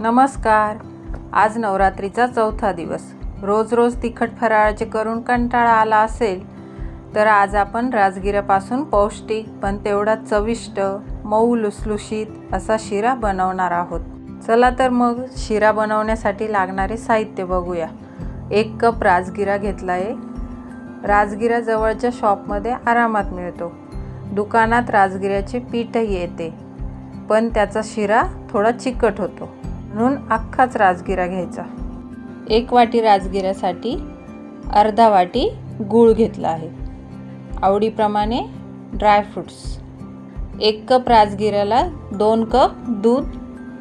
नमस्कार. आज नवरात्रीचा चौथा दिवस. रोज रोज तिखट फराळाचे करून कंटाळा आला असेल तर आज आपण राजगिऱ्यापासून पौष्टिक पण तेवढा चविष्ट मऊ लुसलुशीत असा शिरा बनवणार आहोत. चला तर मग शिरा बनवण्यासाठी लागणारे साहित्य बघूया. एक कप राजगिरा घेतला आहे राजगिरा जवळच्या शॉपमध्ये आरामात मिळतो. दुकानात राजगिऱ्याचे पीठही येते. पण त्याचा शिरा थोडा चिकट होतो. म्हणून अख्खाच राजगिरा घ्यायचा. एक वाटी राजगिऱ्यासाठी अर्धा वाटी गूळ घेतला आहे. आवडीप्रमाणे ड्रायफ्रुट्स एक कप राजगिऱ्याला दोन कप दूध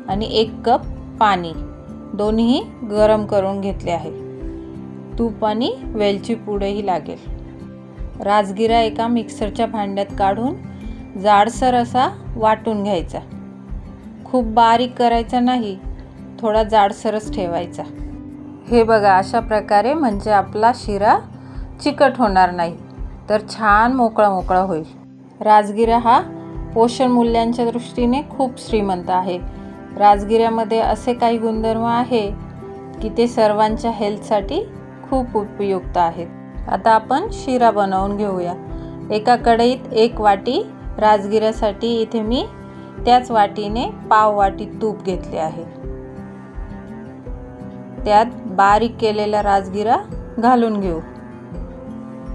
आणि एक कप पाणी दोन्ही गरम करून घेतले आहे. तूप आणि वेलची पूडही लागेल. राजगिरा एका मिक्सरच्या भांड्यात काढून जाडसर असा वाटून घ्यायचा. खूप बारीक करायचा नाही थोडा जाडसरच ठेवायचा. हे बघा अशा प्रकारे म्हणजे आपला शिरा चिकट होणार नाही तर छान मोकळा मोकळा होईल. राजगिरा हा पोषण मूल्यांच्या दृष्टीने खूप श्रीमंत आहे. राजगिऱ्यामध्ये असे काही गुणधर्म आहे की ते सर्वांच्या हेल्थसाठी खूप उपयुक्त आहेत. आता आपण शिरा बनवून घेऊया. एका कढईत एक वाटी राजगिऱ्यासाठी इथे मी त्याच वाटीने पाव वाटी तूप घेतले आहे. त्यात बारीक केलेला राजगिरा घालून घेऊ.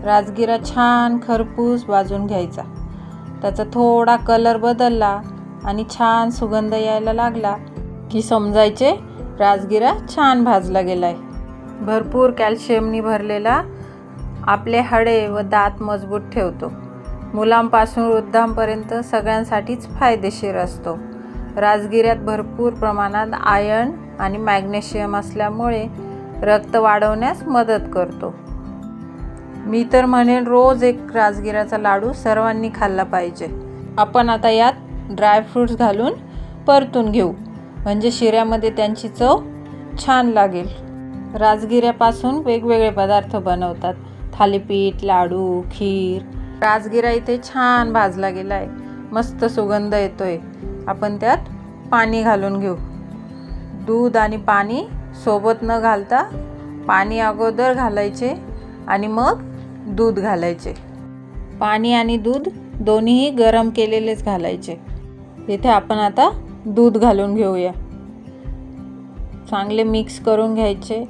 राजगिरा छान खरपूस भाजून घ्यायचा. त्याचा थोडा कलर बदलला आणि छान सुगंध यायला लागला की समजायचे राजगिरा छान भाजला गेला आहे भरपूर कॅल्शियमनी भरलेला आपले हाडे व दात मजबूत ठेवतो. मुलांपासून वृद्धांपर्यंत सगळ्यांसाठीच फायदेशीर असतो. राजगिऱ्यात भरपूर प्रमाणात आयर्न आणि मॅग्नेशियम असल्यामुळे रक्त वाढवण्यास मदत करतो. मी तर म्हणेन रोज एक राजगिऱ्याचा लाडू सर्वांनी खाल्ला पाहिजे. आपण आता यात ड्रायफ्रूट्स घालून परतून घेऊ. म्हणजे शिऱ्यामध्ये त्यांची चव छान लागेल. राजगिऱ्यापासून वेगवेगळे पदार्थ बनवतात. थालीपीठ लाडू खीर. राजगिरा इथे छान भाजला गेला आहे मस्त सुगंध येतोय. आपण त्यात पाणी घालून घेऊ. दूध आणि पाणी सोबत न घालता पाणी अगोदर घालायचे आणि मग दूध घालायचे. पाणी आणि दूध दोन्हीही गरम केलेलेच घालायचे. तिथे आपण आता दूध घालून घेऊया. चांगले मिक्स करून घ्यायचे.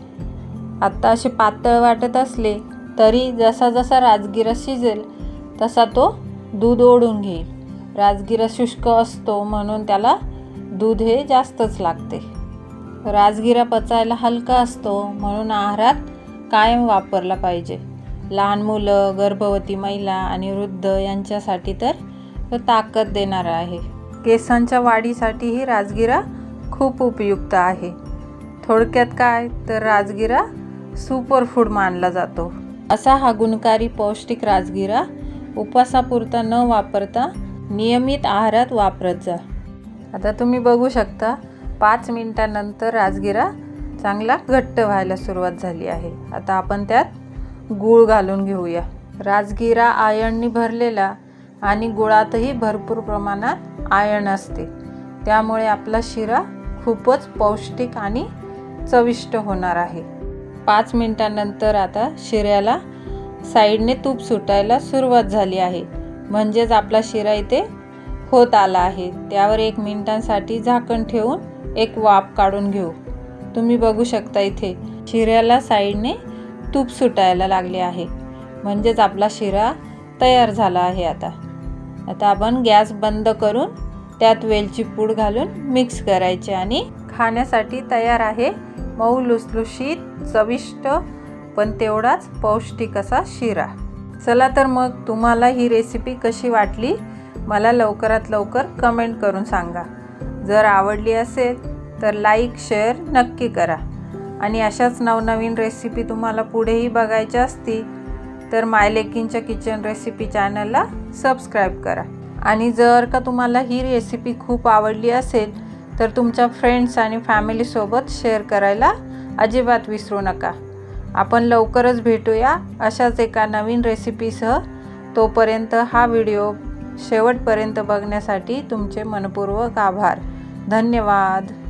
आत्ता असे पातळ वाटत असले तरी जसा जसा राजगिरा शिजेल तसा तो दूध ओढून घेईल. राजगिरा शुष्क असतो म्हणून त्याला दूध हे जास्तच लागते. राजगिरा पचायला हलका असतो म्हणून आहारात कायम वापरला पाहिजे. लहान मुलं गर्भवती महिला आणि वृद्ध यांच्यासाठी तर तो ताकद देणारा आहे. केसांच्या वाढीसाठीही राजगिरा खूप उपयुक्त आहे. थोडक्यात काय? तर राजगिरा सुपरफूड मानला जातो. असा हा गुणकारी पौष्टिक राजगिरा उपासापुरता न वापरता नियमित आहारात वापरत जा. आता तुम्ही बघू शकता पाच मिनटानंतर राजगिरा चांगला घट्ट व्हायला सुरुवात झाली आहे. आता आपण त्यात गूळ घालून घेऊया. राजगिरा आयर्ननी भरलेला आणि गुळातही भरपूर प्रमाणात आयर्न असते. त्यामुळे आपला शिरा खूपच पौष्टिक आणि चविष्ट होणार आहे. पाच मिनटानंतर आता शिऱ्याला साईडने तूप सुटायला सुरुवात झाली आहे. म्हणजेच आपला शिरा इथे होत आला आहे. त्यावर एक मिनिटांसाठी झाकण ठेवून एक वाफ काढून घेऊ. तुम्ही बघू शकता इथे शिऱ्याला साईडने तूप सुटायला लागले आहे. म्हणजेच आपला शिरा तयार झाला आहे आता. आता आपण गॅस बंद करून त्यात वेलची पूड घालून मिक्स करायचे आणि खाण्यासाठी तयार आहे मऊ लुसलुशीत चविष्ट पण तेवढाच पौष्टिक असा शिरा. चला तर मग तुम्हाला ही रेसिपी कशी वाटली मला लवकरात लवकर कमेंट करून सांगा. जर आवडली असेल तर लाईक शेअर नक्की करा. आणि अशाच नवनवीन रेसिपी तुम्हाला पुढेही बघायच्या असतील तर मायलेकिनच्या किचन रेसिपी चॅनलला सबस्क्राईब करा. आणि जर का तुम्हाला ही रेसिपी खूप आवडली असेल तर तुमच्या फ्रेंड्स आणि फॅमिलीसोबत शेअर करायला अजिबात विसरू नका. आपण लवकरच भेटूया अशाच एका नवीन रेसिपीसह. तोपर्यंत हा व्हिडिओ शेवटपर्यंत बघण्यासाठी तुमचे मनपूर्वक आभार. धन्यवाद.